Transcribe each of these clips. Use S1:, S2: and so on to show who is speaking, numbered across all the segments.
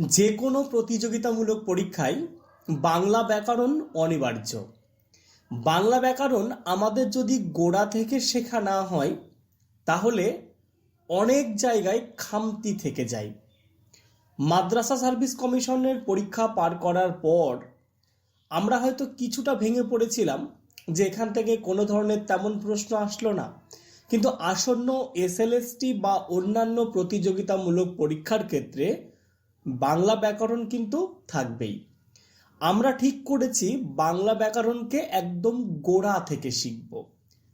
S1: যে কোনো প্রতিযোগিতামূলক পরীক্ষায় বাংলা ব্যাকরণ অনিবার্য। বাংলা ব্যাকরণ আমাদের যদি গোড়া থেকে শেখা না হয়, তাহলে অনেক জায়গায় খামতি থেকে যায়। মাদ্রাসা সার্ভিস কমিশনের পরীক্ষা পার করার পর আমরা হয়তো কিছুটা ভেঙে পড়েছিলাম যে এখান থেকে কোনো ধরনের তেমন প্রশ্ন আসলো না। কিন্তু আসন্ন এসএলএসটি বা অন্যান্য প্রতিযোগিতামূলক পরীক্ষার ক্ষেত্রে বাংলা ব্যাকরণ কিন্তু থাকবেই। আমরা ঠিক করেছি বাংলা ব্যাকরণকে একদম গোড়া থেকে শিখব,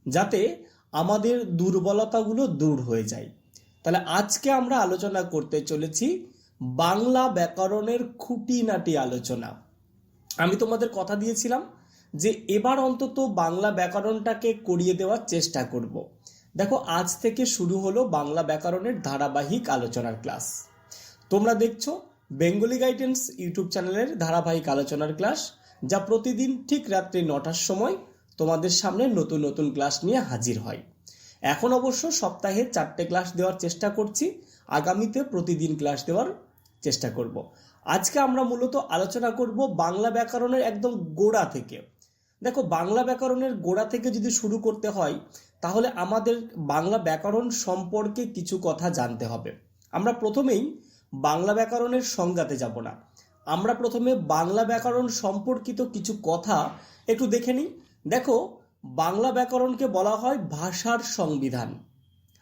S1: যাতে আমাদের দুর্বলতাগুলো দূর হয়ে যায়। তাহলে আজকে আমরা আলোচনা করতে চলেছি বাংলা ব্যাকরণের খুঁটিনাটি আলোচনা। আমি তোমাদের কথা দিয়েছিলাম যে এবার অন্তত বাংলা ব্যাকরণটাকে করিয়ে দেওয়ার চেষ্টা করব। দেখো, আজ থেকে শুরু হলো বাংলা ব্যাকরণের ধারাবাহিক আলোচনার ক্লাস। তোমরা দেখছ বেঙ্গলি গাইডেন্স ইউটিউব চ্যানেলের ধারাবাহিক আলোচনার ক্লাস, যা প্রতিদিন ঠিক রাত্রি নটার সময় তোমাদের সামনে নতুন নতুন ক্লাস নিয়ে হাজির হয়। এখন অবশ্য সপ্তাহে চারটে ক্লাস দেওয়ার চেষ্টা করছি, আগামীতে প্রতিদিন ক্লাস দেওয়ার চেষ্টা করব। আজকে আমরা মূলত আলোচনা করব বাংলা ব্যাকরণের একদম গোড়া থেকে। দেখো, বাংলা ব্যাকরণের গোড়া থেকে যদি শুরু করতে হয়, তাহলে আমাদের বাংলা ব্যাকরণ সম্পর্কে কিছু কথা জানতে হবে। আমরা প্রথমেই বাংলা ব্যাকরণের সংজ্ঞাতে যাব না। আমরা প্রথমে বাংলা ব্যাকরণ সম্পর্কিত কিছু কথা একটু দেখে নিই। দেখো, বাংলা ব্যাকরণকে বলা হয় ভাষার সংবিধান।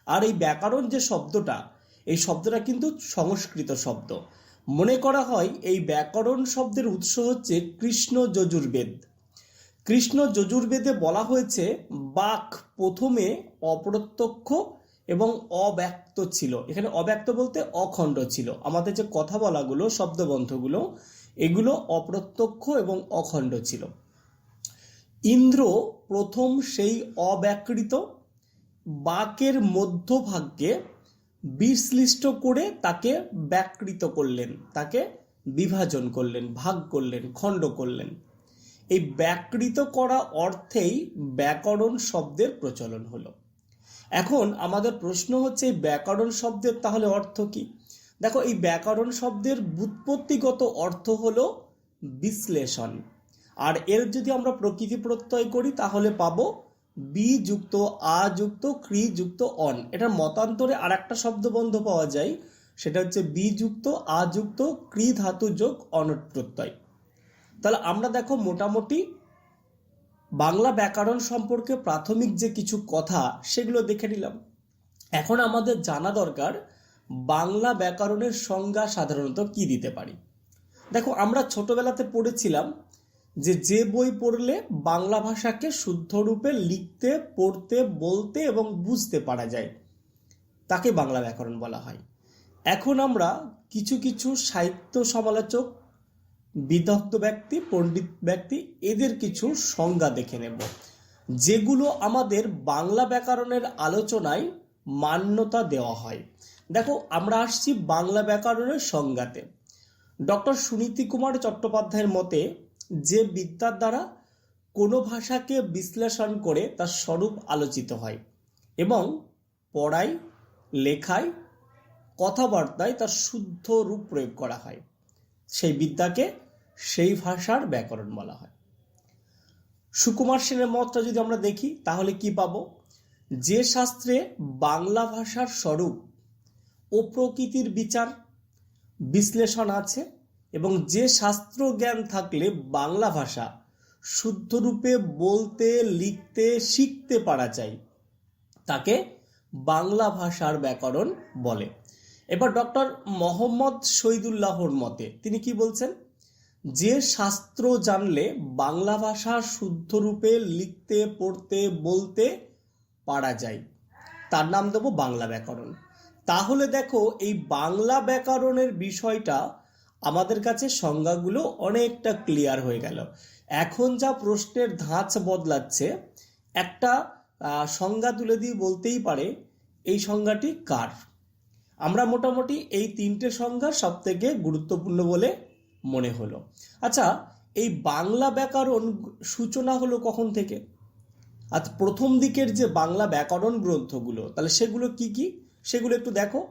S1: আর এই ব্যাকরণ যে শব্দটা, এই শব্দটা কিন্তু সংস্কৃত শব্দ। মনে করা হয় এই ব্যাকরণ শব্দের উৎস হচ্ছে কৃষ্ণ যজুর্বেদ। কৃষ্ণ যজুর্বেদে বলা হয়েছে, বাক প্রথমে অপ্রত্যক্ষ এবং অব্যক্ত ছিল। এখানে অব্যক্ত বলতে অখণ্ড ছিল। আমাদের যে কথা বলাগুলো শব্দবন্ধগুলো এগুলো অপ্রত্যক্ষ এবং অখণ্ড ছিল। ইন্দ্র প্রথম সেই অব্যাকৃত, বাকের মধ্যভাগকে বিশ্লিষ্ট করে তাকে ব্যাকৃত করলেন, তাকে বিভাজন করলেন, ভাগ করলেন, খণ্ড করলেন। এই ব্যাকৃত করা অর্থেই ব্যাকরণ শব্দের প্রচলন হলো। এখন আমাদের প্রশ্ন হচ্ছে এই ব্যাকরণ শব্দের তাহলে অর্থ কি? দেখো, এই ব্যাকরণ শব্দের বুৎপত্তিগত অর্থ হলো বিশ্লেষণ। আর এর যদি আমরা প্রকৃতি প্রত্যয় করি, তাহলে পাবো বি যুক্ত আ যুক্ত ক্রি যুক্ত অন। এটার মতান্তরে আর একটা শব্দবন্ধ পাওয়া যায়, সেটা হচ্ছে বি যুক্ত আ যুক্ত ক্রি ধাতু যোগ, অনট প্রত্যয়। তাহলে আমরা দেখো মোটামুটি বাংলা ব্যাকরণ সম্পর্কে প্রাথমিক যে কিছু কথা, সেগুলো দেখে নিলাম। এখন আমাদের জানা দরকার, বাংলা ব্যাকরণের সংজ্ঞা সাধারণত কি দিতে পারি? দেখো, আমরা ছোটবেলাতে পড়েছিলাম যে যে বই পড়লে বাংলা ভাষাকে শুদ্ধরূপে লিখতে, পড়তে, বলতে এবং বুঝতে পারা যায়, তাকে বাংলা ব্যাকরণ বলা হয়। এখন আমরা কিছু কিছু সাহিত্য সমালোচক বিদগ্ধ ব্যক্তি, পণ্ডিত ব্যক্তি, এদের কিছু সংজ্ঞা দেখে নেব। যেগুলো আমাদের বাংলা ব্যাকরণের আলোচনায় মান্যতা দেওয়া হয়। দেখো, আমরা আসছি বাংলা ব্যাকরণের সংজ্ঞাতে। ডক্টর সুনীতি কুমার চট্টোপাধ্যায়ের মতে, যে বিদ্যার দ্বারা কোনো ভাষাকে বিশ্লেষণ করে তার স্বরূপ আলোচিত হয় এবং পড়ায়, লেখায়, কথাবার্তায় তার শুদ্ধ রূপ প্রয়োগ করা হয়। সেই বিদ্যাকে সেই ভাষার ব্যাকরণ বলা হয়। সুকুমার সেনের মতটা যদি আমরা দেখি, তাহলে কি পাবো? যে শাস্ত্রে বাংলা ভাষার স্বরূপ ও প্রকৃতির বিচার, বিশ্লেষণ আছে এবং যে শাস্ত্র জ্ঞান থাকলে বাংলা ভাষা শুদ্ধরূপে বলতে, লিখতে, শিখতে পারা যায়, তাকে বাংলা ভাষার ব্যাকরণ বলে। এবার ডক্টর মোহাম্মদ শহীদুল্লাহর মতে তিনি কি বলছেন? যে শাস্ত্র জানলে বাংলা ভাষা শুদ্ধরূপে লিখতে, পড়তে, বলতে পারা যায়। তার নাম দেবো বাংলা ব্যাকরণ। তাহলে দেখো, এই বাংলা ব্যাকরণের বিষয়টা আমাদের কাছে সংজ্ঞাগুলো অনেকটা ক্লিয়ার হয়ে গেল। এখন যা প্রশ্নের ধাঁচ বদলাচ্ছে, একটা সংজ্ঞা তুলে দিয়ে বলতেই পারে, এই সংজ্ঞাটি কার? আমরা মোটামুটি এই তিনটে সংজ্ঞা সব থেকে গুরুত্বপূর্ণ বলে মনে হলো। আচ্ছা এই বাংলা ব্যাকরণ সূচনা হলো কখন থেকে? আর প্রথম দিকের যে বাংলা ব্যাকরণ গ্রন্থগুলো, তাহলে সেগুলো কি কি? সেগুলো একটু দেখো।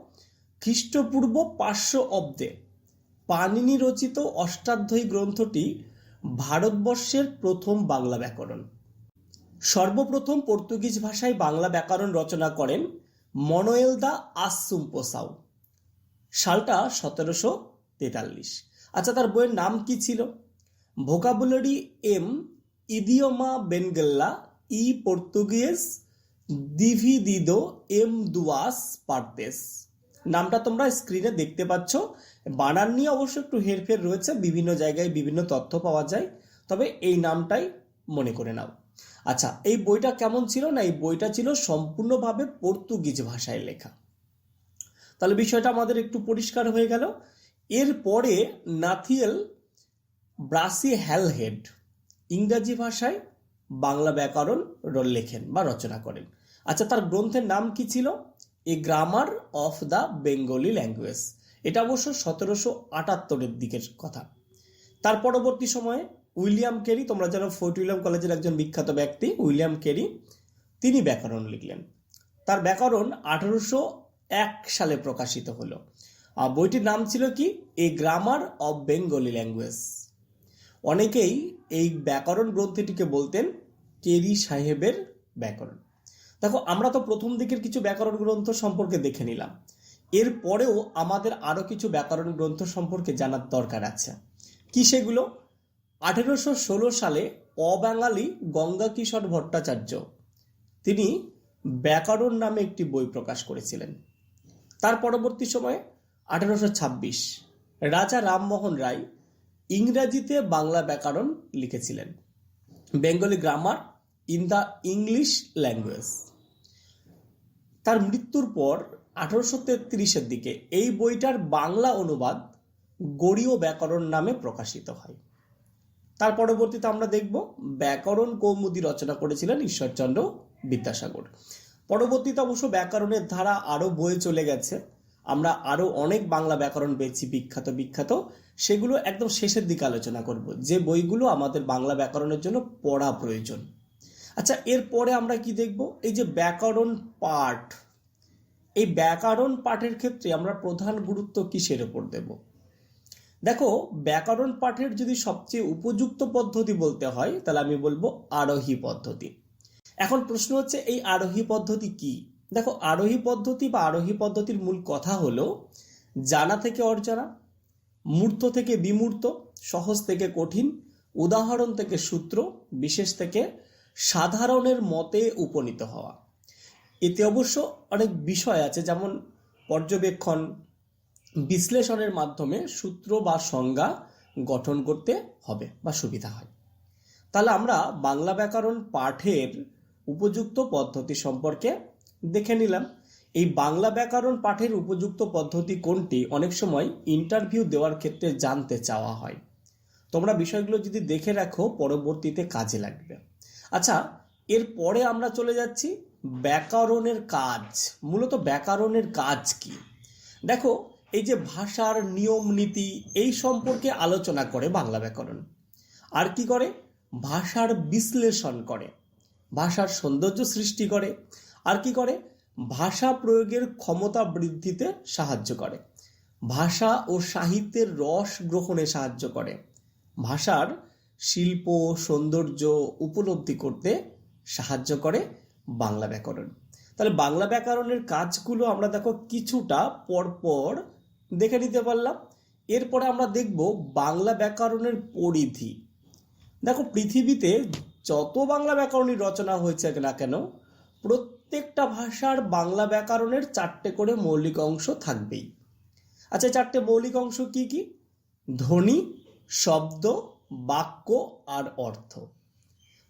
S1: খ্রিস্টপূর্ব পাঁচশো অব্দে পাণিনি রচিত অষ্টাধ্যায়ী গ্রন্থটি ভারতবর্ষের প্রথম বাংলা ব্যাকরণ। সর্বপ্রথম পর্তুগিজ ভাষায় বাংলা ব্যাকরণ রচনা করেন মনোয়েল দা আসুম্পোসাউ সালটা সতেরোশো তেতাল্লিশ। আচ্ছা তার বইয়ের নাম কি ছিল? ভোকাবুলারি এম ইদিওমা বেনগেল্লা, ই পর্তুগিজ, দিভিদিদো এম দুয়াস পার্তেস। নামটা তোমরা স্ক্রিনে দেখতে পাচ্ছ। বানান নিয়ে অবশ্য একটু হেরফের রয়েছে, বিভিন্ন জায়গায় বিভিন্ন তথ্য পাওয়া যায়, তবে এই নামটাই মনে করে নাও। আচ্ছা এই বইটা কেমন ছিল না এই বইটা ছিল সম্পূর্ণভাবে পর্তুগিজ ভাষায় লেখা? তাহলে বিষয়টা আমাদের একটু পরিষ্কার হয়ে গেল। এরপরে নাথিয়েল ব্রাসি হ্যালহেড ইংরাজি ভাষায় বাংলা ব্যাকরণ লেখেন বা রচনা করেন। আচ্ছা তার গ্রন্থের নাম কি ছিল? A grammar of the Bengali language. এটা অবশ্য সতেরোশো আটাত্তরের দিকের কথা। তার পরবর্তী সময়ে উইলিয়াম কেরি, তোমরা জানো ফোর্ট উইলিয়াম কলেজের একজন বিখ্যাত ব্যক্তি, উইলিয়াম কেরি, তিনি ব্যাকরণ লিখলেন। তার ব্যাকরণ আঠারোশো এক সালে প্রকাশিত হলো। বইটির নাম ছিল কি? A grammar of Bengali language অনেকেই এই ব্যাকরণ গ্রন্থটিকে বলতেন কেরি সাহেবের ব্যাকরণ। দেখো, আমরা তো প্রথম দিকের কিছু ব্যাকরণ গ্রন্থ সম্পর্কে দেখে নিলাম। এরপরেও আমাদের আরও কিছু ব্যাকরণ গ্রন্থ সম্পর্কে জানার দরকার আছে। কি সেগুলো? আঠেরোশো ষোলো সালে অবাঙালি গঙ্গা কিশোর ভট্টাচার্য, তিনি ব্যাকরণ নামে একটি বই প্রকাশ করেছিলেন। তার পরবর্তী সময়ে আঠেরোশো ছাব্বিশ। রাজা রামমোহন রায় ইংরাজিতে বাংলা ব্যাকরণ লিখেছিলেন। Bengali grammar in the English language. তার মৃত্যুর পর আঠারোশো তেত্রিশের দিকে এই বইটার বাংলা অনুবাদ গড়ীয় ব্যাকরণ নামে প্রকাশিত হয়। তার পরবর্তীতে আমরা দেখব ব্যাকরণ কৌমুদি রচনা করেছিলেন ঈশ্বরচন্দ্র বিদ্যাসাগর। পরবর্তীতে অবশ্য ব্যাকরণের ধারা আরও বয়ে চলে গেছে। আমরা আরও অনেক বাংলা ব্যাকরণ পেয়েছি বিখ্যাত বিখ্যাত। সেগুলো একদম শেষের দিকে আলোচনা করব। যে বইগুলো আমাদের বাংলা ব্যাকরণের জন্য পড়া প্রয়োজন। আচ্ছা এরপরে আমরা কি দেখব? এই যে ব্যাকরণ পাঠ। এই ব্যাকরণ পাঠের ক্ষেত্রে আমরা প্রধান গুরুত্ব কিসের ওপর দেব? দেখো, ব্যাকরণ পাঠের যদি সবচেয়ে উপযুক্ত পদ্ধতি বলতে হয়, তাহলে আমি বলব আরোহী পদ্ধতি। এখন প্রশ্ন হচ্ছে, এই আরোহী পদ্ধতি কি? দেখো, আরোহী পদ্ধতি বা আরোহী পদ্ধতির মূল কথা হলো জানা থেকে অর্জনা মূর্ত থেকে বিমূর্ত, সহজ থেকে কঠিন, উদাহরণ থেকে সূত্র, বিশেষ থেকে সাধারণের মতে উপনীত হওয়া। এতে অবশ্য অনেক বিষয় আছে, যেমন পর্যবেক্ষণ, বিশ্লেষণের মাধ্যমে সূত্র বা সংজ্ঞা গঠন করতে হবে বা সুবিধা হয়। তাহলে আমরা বাংলা ব্যাকরণ পাঠের উপযুক্ত পদ্ধতি সম্পর্কে দেখে নিলাম, এই বাংলা ব্যাকরণ পাঠের উপযুক্ত পদ্ধতি কোনটি? অনেক সময় ইন্টারভিউ দেওয়ার ক্ষেত্রে জানতে চাওয়া হয়। তোমরা বিষয়গুলো যদি দেখে রাখো, পরবর্তীতে কাজে লাগবে। আচ্ছা এরপরে আমরা চলে যাচ্ছি ব্যাকরণের কাজ। মূলত ব্যাকরণের কাজ কি? দেখো, এই যে ভাষার নিয়ম নীতি, এই সম্পর্কে আলোচনা করে বাংলা ব্যাকরণ। আর কি করে? ভাষার বিশ্লেষণ করে। ভাষার সৌন্দর্য সৃষ্টি করে। আর কি করে? ভাষা প্রয়োগের ক্ষমতা বৃদ্ধিতে সাহায্য করে। ভাষা ও সাহিত্যের রস গ্রহণে সাহায্য করে। ভাষার শিল্প, সৌন্দর্য উপলব্ধি করতে সাহায্য করে বাংলা ব্যাকরণ। তাহলে বাংলা ব্যাকরণের কাজগুলো আমরা দেখো কিছুটা পরপর দেখে নিতে পারলাম। এরপরে আমরা দেখব বাংলা ব্যাকরণের পরিধি। দেখো, পৃথিবীতে যত বাংলা ব্যাকরণের রচনা হয়েছে না কেন প্রত্যেকটা ভাষার বাংলা ব্যাকরণের চারটে করে মৌলিক অংশ থাকবেই। আচ্ছা চারটে মৌলিক অংশ কি কি? ধ্বনি, শব্দ, বাক্য আর অর্থ।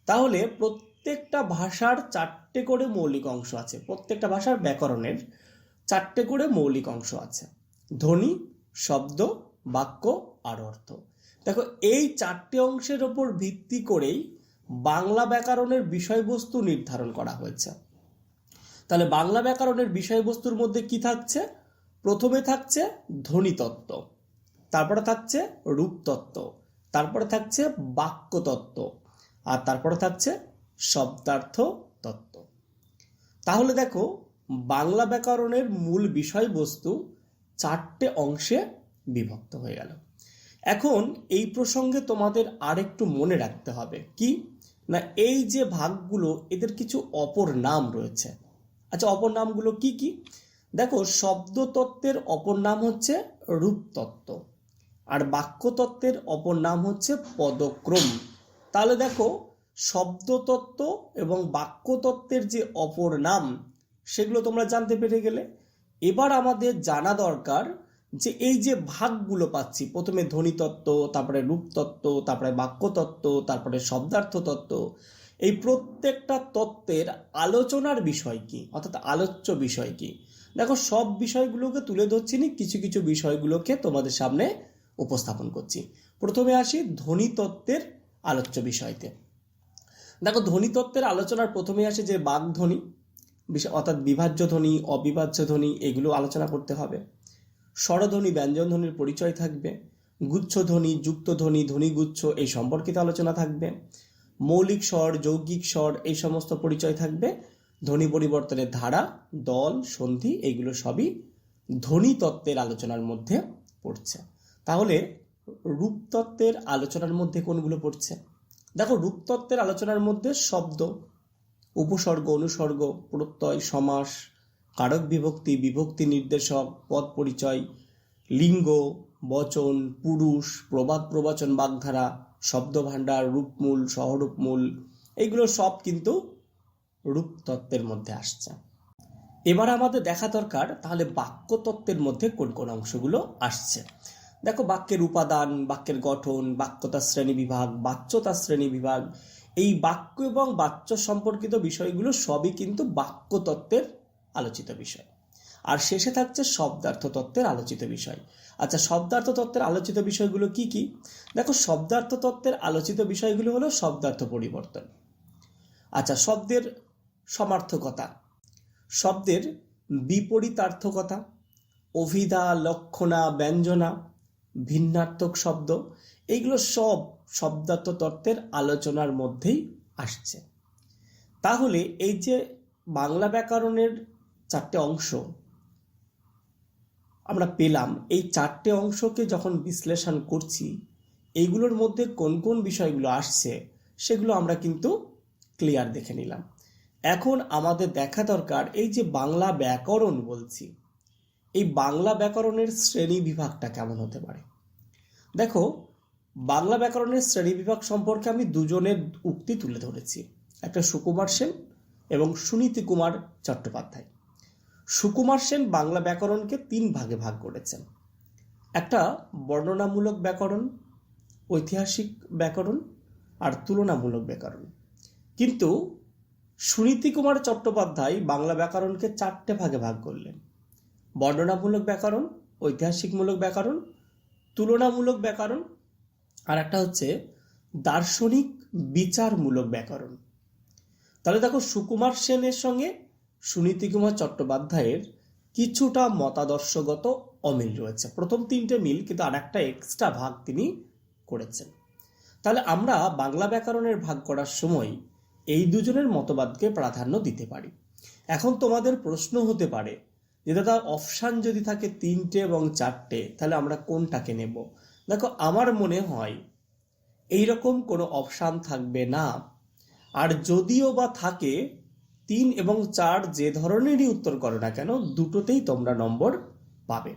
S1: তাহলে প্রত্যেকটা ভাষার চারটে করে মৌলিক অংশ আছে, প্রত্যেকটা ভাষার ব্যাকরণের চারটে করে মৌলিক অংশ আছে। ধ্বনি, শব্দ, বাক্য আর অর্থ। দেখো, এই চারটে অংশের ওপর ভিত্তি করেই বাংলা ব্যাকরণের বিষয়বস্তু নির্ধারণ করা হয়েছে। তাহলে বাংলা ব্যাকরণের বিষয়বস্তুর মধ্যে কি থাকছে? প্রথমে থাকছে ধ্বনিতত্ত্ব, তারপরে থাকছে রূপতত্ত্ব, তারপরে থাকছে বাক্যতত্ত্ব, আর তারপরে থাকছে শব্দার্থ তত্ত্ব তাহলে দেখো, বাংলা ব্যাকরণের মূল বিষয়বস্তু চারটে অংশে বিভক্ত হয়ে গেল। এখন এই প্রসঙ্গে তোমাদের আরেকটু মনে রাখতে হবে, কি? না এই যে ভাগগুলো, এদের কিছু অপর নাম রয়েছে। আচ্ছা অপর নামগুলো কি কি? দেখো, শব্দতত্ত্বের অপর নাম হচ্ছে রূপতত্ত্ব আর বাক্যতত্ত্বের অপর নাম হচ্ছে পদক্রম। তাহলে দেখো, শব্দতত্ত্ব এবং বাক্যতত্ত্বের যে অপর নাম, সেগুলো তোমরা জানতে পেরে গেলে। এবার আমাদের জানা দরকার যে এই যে ভাগগুলো পাচ্ছি, প্রথমে ধ্বনিতত্ত্ব, তারপরে রূপতত্ত্ব, তারপরে বাক্যতত্ত্ব, তারপরে শব্দার্থ তত্ত্ব এই প্রত্যেকটা তত্ত্বের আলোচনার বিষয় কি? অর্থাৎ আলোচ্য বিষয় কি? দেখো, সব বিষয়গুলোকে তুলে ধরছি নি, কিছু কিছু বিষয়গুলোকে তোমাদের সামনে উপস্থাপন করছি। প্রথমে আসি ধ্বনিতত্ত্বের আলোচ্য বিষয়তে। দেখো ধ্বনিতত্ত্বের আলোচনার প্রথমে আসে যে বাগধ্বনি অর্থাৎ বিভাজ্য ধ্বনি, অবিভাজ্য ধ্বনি, এগুলো আলোচনা করতে হবে। স্বরধ্বনি, ব্যঞ্জন ধ্বনির পরিচয় থাকবে। গুচ্ছ ধ্বনি, যুক্ত ধ্বনি, ধ্বনিগুচ্ছ, এই সম্পর্কিত আলোচনা থাকবে। মৌলিক স্বর, যৌগিক স্বর এই সমস্ত পরিচয় থাকবে। ধ্বনি পরিবর্তনের ধারা, দল, সন্ধি এইগুলো সবই ধ্বনি তত্ত্বের আলোচনার মধ্যে পড়ছে। তাহলে রূপতত্ত্বের আলোচনার মধ্যে কোনগুলো পড়ছে? দেখো রূপতত্ত্বের আলোচনার মধ্যে শব্দ, উপসর্গ, অনুসর্গ, প্রত্যয়, সমাস, কারক বিভক্তি বিভক্তি নির্দেশক, পদ পরিচয়, লিঙ্গ, বচন, পুরুষ, প্রবাদ, প্রবচন, বাগধারা শব্দভাণ্ডার, রূপমূল, সহরূপমূল, এইগুলো সব কিন্তু রূপতত্ত্বের মধ্যে আসছে। এবার আমাদের দেখা দরকার তাহলে বাক্যতত্ত্বের মধ্যে কোন কোন অংশগুলো আসছে। দেখো বাক্যের উপাদান, বাক্যের গঠন, বাক্যতার শ্রেণি বিভাগ, বাচ্যতার শ্রেণি বিভাগ, এই বাক্য এবং বাচ্য সম্পর্কিত বিষয়গুলো সবই কিন্তু বাক্যতত্ত্বের আলোচিত বিষয়। আর শেষে থাকছে শব্দার্থ তত্ত্বের আলোচিত বিষয়। আচ্ছা শব্দার্থ তত্ত্বের আলোচিত বিষয়গুলো কি কি? দেখো শব্দার্থ তত্ত্বের আলোচিত বিষয়গুলো হলো শব্দার্থ পরিবর্তন। আচ্ছা শব্দের সমার্থকতা, শব্দের বিপরীতার্থকতা, অভিধা, লক্ষণা, ব্যঞ্জনা, ভিন্নার্থক শব্দ, এইগুলো সব শব্দার্থ তত্ত্বের আলোচনার মধ্যেই আসছে। তাহলে এই যে বাংলা ব্যাকরণের চারটে অংশ আমরা পেলাম এই চারটে অংশকে যখন বিশ্লেষণ করছি, এইগুলোর মধ্যে কোন কোন বিষয়গুলো আসছে সেগুলো আমরা কিন্তু ক্লিয়ার দেখে নিলাম। এখন আমাদের দেখা দরকার এই যে বাংলা ব্যাকরণ বলছি, এই বাংলা ব্যাকরণের শ্রেণি বিভাগটা কেমন হতে পারে? দেখো, বাংলা ব্যাকরণের শ্রেণি বিভাগ সম্পর্কে আমি দুজনের উক্তি তুলে ধরেছি, একটা সুকুমার সেন এবং সুনীতি কুমার চট্টোপাধ্যায়। সুকুমার সেন বাংলা ব্যাকরণকে তিন ভাগে ভাগ করেছেন। একটা বর্ণনামূলক ব্যাকরণ, ঐতিহাসিক ব্যাকরণ আর তুলনামূলক ব্যাকরণ। কিন্তু সুনীতি কুমার চট্টোপাধ্যায় বাংলা ব্যাকরণকে চারটে ভাগে ভাগ করলেন। বর্ণনামূলক ব্যাকরণ, ঐতিহাসিকমূলক ব্যাকরণ, তুলনামূলক ব্যাকরণ আর একটা হচ্ছে দার্শনিক বিচারমূলক ব্যাকরণ। তাহলে দেখো সুকুমার সেনের সঙ্গে সুনীতি কুমার চট্টোপাধ্যায়ের কিছুটা মতাদর্শগত অমিল রয়েছে। প্রথম তিনটে মিল কিন্তু আর একটা এক্সট্রা ভাগ তিনি করেছেন। তাহলে আমরা বাংলা ব্যাকরণের ভাগ করার সময় এই দুজনের মতবাদকে প্রাধান্য দিতে পারি। এখন তোমাদের প্রশ্ন হতে পারে যে, দাদা অপশান যদি থাকে তিনটে এবং চারটে, তাহলে আমরা কোনটাকে নেব? দেখো, আমার মনে হয় এইরকম কোনো অপশান থাকবে না। আর যদিও বা থাকে তিন এবং চার যে ধরনেরই উত্তর করো না কেন, দুটোতেই তোমরা নম্বর পাবে।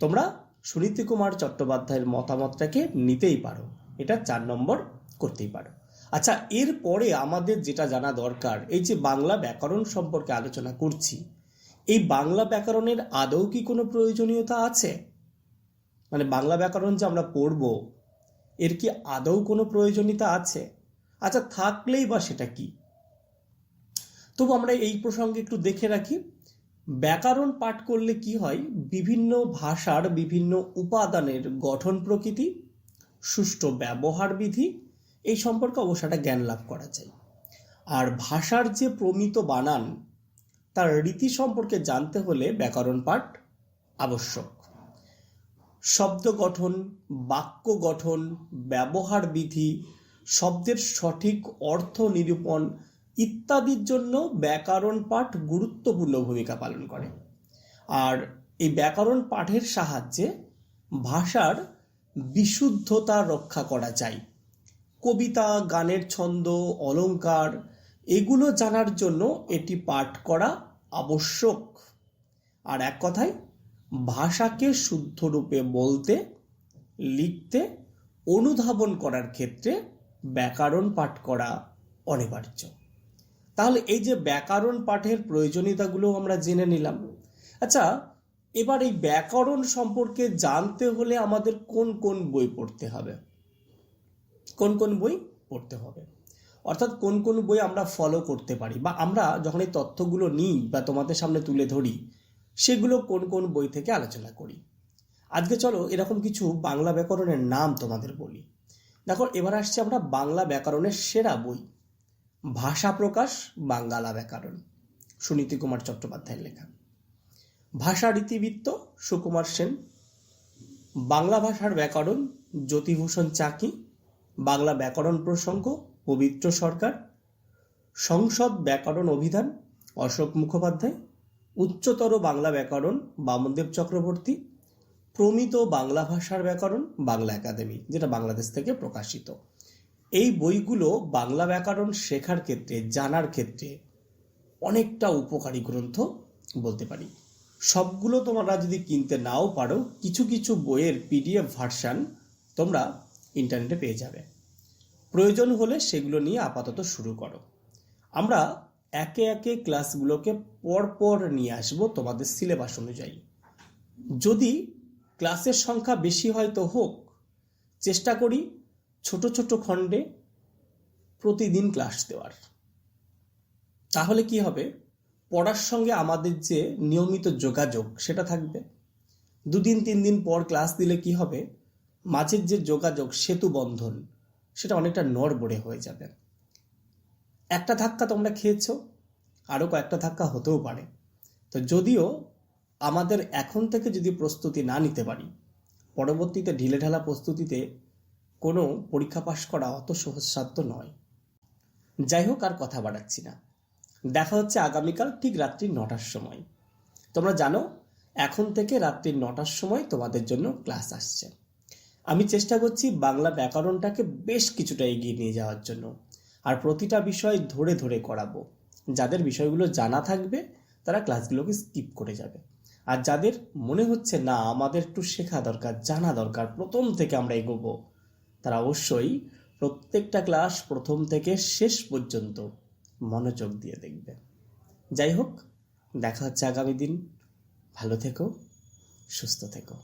S1: তোমরা সুনীতি কুমার চট্টোপাধ্যায়ের মতামতটাকে নিতেই পারো। এটা চার নম্বর করতেই পারো। আচ্ছা এরপরে আমাদের যেটা জানা দরকার, এই যে বাংলা ব্যাকরণ সম্পর্কে আলোচনা করছি, এই বাংলা ব্যাকরণের আদৌ কি কোনো প্রয়োজনীয়তা আছে? মানে বাংলা ব্যাকরণ যে আমরা পড়ব, এর কি আদৌ কোনো প্রয়োজনীয়তা আছে? আচ্ছা থাকলেই বা সেটা কি? তবু আমরা এই প্রসঙ্গে একটু দেখে রাখি। ব্যাকরণ পাঠ করলে কি হয়? বিভিন্ন ভাষার বিভিন্ন উপাদানের গঠন প্রকৃতি, সুষ্ঠু ব্যবহার বিধি, এই সম্পর্কে অবশ্য একটা জ্ঞান লাভ করা যায়। আর ভাষার যে প্রমিত বানান, তার রীতি সম্পর্কে জানতে হলে ব্যাকরণ পাঠ আবশ্যক। শব্দ গঠন, বাক্য গঠন, ব্যবহার বিধি, শব্দের সঠিক অর্থ নিরূপণ ইত্যাদির জন্য ব্যাকরণ পাঠ গুরুত্বপূর্ণ ভূমিকা পালন করে। আর এই ব্যাকরণ পাঠের সাহায্যে ভাষার বিশুদ্ধতা রক্ষা করা যায়। কবিতা, গানের ছন্দ, অলংকার, এগুলো জানার জন্য এটি পাঠ করা আবশ্যক। আর এক কথায়, ভাষাকে শুদ্ধ রূপে বলতে, লিখতে, অনুধাবন করার ক্ষেত্রে ব্যাকরণ পাঠ করা অনিবার্য। তাহলে এই যে ব্যাকরণ পাঠের প্রয়োজনীয়তাগুলো আমরা জেনে নিলাম। আচ্ছা এবার এই ব্যাকরণ সম্পর্কে জানতে হলে আমাদের কোন কোন বই পড়তে হবে? কোন কোন বই পড়তে হবে? অর্থাৎ কোন কোন বই আমরা ফলো করতে পারি বা আমরা যখন এই তথ্যগুলো নিই বা তোমাদের সামনে তুলে ধরি, সেগুলো কোন কোন বই থেকে আলোচনা করি? আজকে চলো এরকম কিছু বাংলা ব্যাকরণের নাম তোমাদের বলি। দেখো, এবার আসছে আমরা বাংলা ব্যাকরণের সেরা বই। ভাষা প্রকাশ, বাঙ্গালা ব্যাকরণ। সুনীতি কুমার চট্টোপাধ্যায়ের লেখা। ভাষা রীতিবৃত্ত, সুকুমার সেন। বাংলা ভাষার ব্যাকরণ, জ্যোতিভূষণ চাকি। বাংলা ব্যাকরণ প্রসঙ্গ, পবিত্র সরকার। সংসদ ব্যাকরণ অভিধান, অশোক মুখোপাধ্যায়। উচ্চতর বাংলা ব্যাকরণ, বামনদেব চক্রবর্তী। প্রমিত বাংলা ভাষার ব্যাকরণ, বাংলা একাডেমি, যেটা বাংলাদেশ থেকে প্রকাশিত। এই বইগুলো বাংলা ব্যাকরণ শেখার ক্ষেত্রে, জানার ক্ষেত্রে অনেকটা উপকারী গ্রন্থ বলতে পারি। সবগুলো তোমরা যদি কিনতে নাও পারো, কিছু কিছু বইয়ের পিডিএফ ভার্সান তোমরা ইন্টারনেটে পেয়ে যাবে। প্রয়োজন হলে সেগুলো নিয়ে আপাতত শুরু করো। আমরা একে একে ক্লাসগুলোকে পরপর নিয়ে আসব তোমাদের সিলেবাস অনুযায়ী। যদি ক্লাসের সংখ্যা বেশি হয় তো হোক, চেষ্টা করি ছোট ছোট খণ্ডে প্রতিদিন ক্লাস দেওয়ার। তাহলে কি হবে? পড়ার সঙ্গে আমাদের যে নিয়মিত যোগাযোগ, সেটা থাকবে। দুদিন, তিন দিন পর ক্লাস দিলে কি হবে? মাঝের যে যোগাযোগ, সেতু বন্ধন, সেটা অনেকটা নড়বড়ে হয়ে যাবে। একটা ধাক্কা তোমরা খেয়েছো আরও কয়েকটা ধাক্কা হতেও পারে। তো যদিও আমাদের এখন থেকে যদি প্রস্তুতি না নিতে পারি, পরবর্তীতে ঢিলেঢালা প্রস্তুতিতে কোনো পরীক্ষা পাশ করা অত সহজসাধ্য নয়। যাই হোক, আর কথা বাড়াচ্ছি না। দেখা হচ্ছে আগামীকাল ঠিক রাত্রি নটার সময়। তোমরা জানো, এখন থেকে রাত্রি নটার সময় তোমাদের জন্য ক্লাস আসছে। আমি চেষ্টা করছি বাংলা ব্যাকরণটাকে বেশ কিছুটা এগিয়ে নিয়ে যাওয়ার জন্য। আর প্রতিটা বিষয় ধরে ধরে করাবো। যাদের বিষয়গুলো জানা থাকবে, তারা ক্লাসগুলোকে স্কিপ করে যাবে। আর যাদের মনে হচ্ছে, না, আমাদের একটু শেখা দরকার, জানা দরকার, প্রথম থেকে আমরা এগোবো তারা অবশ্যই প্রত্যেকটা ক্লাস প্রথম থেকে শেষ পর্যন্ত মনোযোগ দিয়ে দেখবে। যাই হোক, দেখা হচ্ছে আগামী দিন। ভালো থেকো, সুস্থ থেকো।